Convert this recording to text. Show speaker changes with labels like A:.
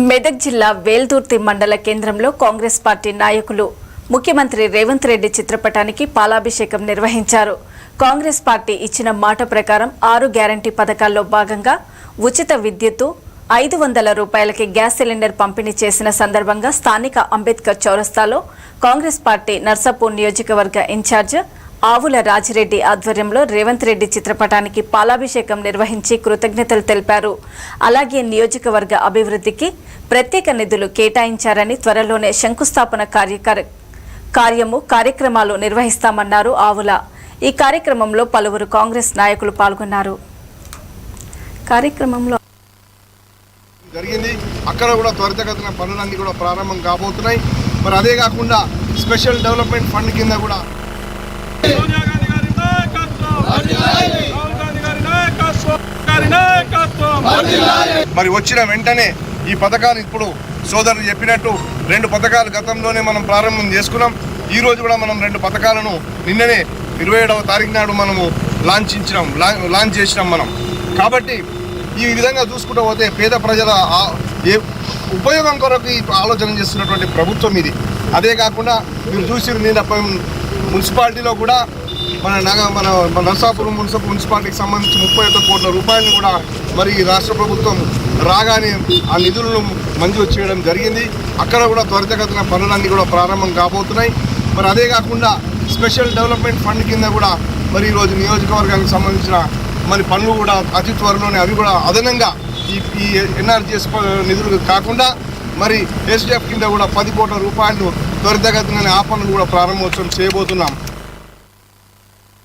A: మెదక్ జిల్లా వేల్దుర్తి మండల కేంద్రంలో కాంగ్రెస్ పార్టీ నాయకులు ముఖ్యమంత్రి రేవంత్ రెడ్డి చిత్రపటానికి పాలాభిషేకం నిర్వహించారు. కాంగ్రెస్ పార్టీ ఇచ్చిన మాట ప్రకారం ఆరు గ్యారంటీ పథకాల్లో భాగంగా ఉచిత విద్యుత్తు ఐదు వందల రూపాయలకి గ్యాస్ సిలిండర్ పంపిణీ చేసిన సందర్భంగా స్థానిక అంబేద్కర్ చౌరస్తాలో కాంగ్రెస్ పార్టీ నర్సాపూర్ నియోజకవర్గ ఇన్ఛార్జ్ ఆవుల రాజిరెడ్డి ఆధ్వర్యంలో రేవంత్ రెడ్డి చిత్రపటానికి పాలాభిషేకం నిర్వహించి కృతజ్ఞతలు తెలిపారు. అలాగే నియోజకవర్గ అభివృద్ధికి ప్రత్యేక నిధులు కేటాయించారని త్వరలోనే శంకుస్థాపన కార్యకర కార్యము కార్యక్రమాలు నిర్వహిస్తామన్నారు ఆవుల. ఈ కార్యక్రమంలో పలువురు కాంగ్రెస్ నాయకులు పాల్గొన్నారు. కార్యక్రమంలో
B: జరిగింది. అక్కడ కూడా త్వరితగతిన పనులన్నీ కూడా ప్రారంభం కాబోతున్నాయి. మరి అదే కాకుండా స్పెషల్ డెవలప్మెంట్ ఫండ్ కింద కూడా మరి వచ్చిన వెంటనే ఈ పథకాలు ఇప్పుడు సోదరులు చెప్పినట్టు రెండు పథకాలు గతంలోనే మనం ప్రారంభం చేసుకున్నాం. ఈ రోజు కూడా మనం రెండు పథకాలను నిన్ననే ఇరవై ఏడవ తారీఖు నాడు మనము లాంచ్ ఇచ్చినాం లాంచ్ చేసినాం మనం. కాబట్టి ఈ విధంగా చూసుకుంటూ పోతే పేద ప్రజల ఏ ఉపయోగం కొరకు ఆలోచన చేస్తున్నటువంటి ప్రభుత్వం ఇది. అదే కాకుండా మీరు చూసి నిన్న మున్సిపాలిటీలో కూడా మన నగ మన నర్సాపురం మున్సిపల్ మున్సిపాలిటీకి సంబంధించి ముప్పై ఒక్క కోట్ల రూపాయలను కూడా మరి ఈ రాష్ట్ర ప్రభుత్వం రాగానే ఆ నిధులను మంజూరు చేయడం జరిగింది. అక్కడ కూడా త్వరితగతిన పనులన్నీ కూడా ప్రారంభం కాబోతున్నాయి. మరి అదే కాకుండా స్పెషల్ డెవలప్మెంట్ ఫండ్ కింద కూడా మరి ఈరోజు నియోజకవర్గానికి సంబంధించిన మరి పనులు కూడా అతి త్వరలోనే అవి కూడా అదనంగా ఈ ఎన్ఆర్జీఎస్ నిధులు కాకుండా మరి ఎస్డిఎఫ్ కింద కూడా పది కోట్ల రూపాయలు త్వరితగతిన ఆపణలు కూడా ప్రారంభోత్సవం చేయబోతున్నాం.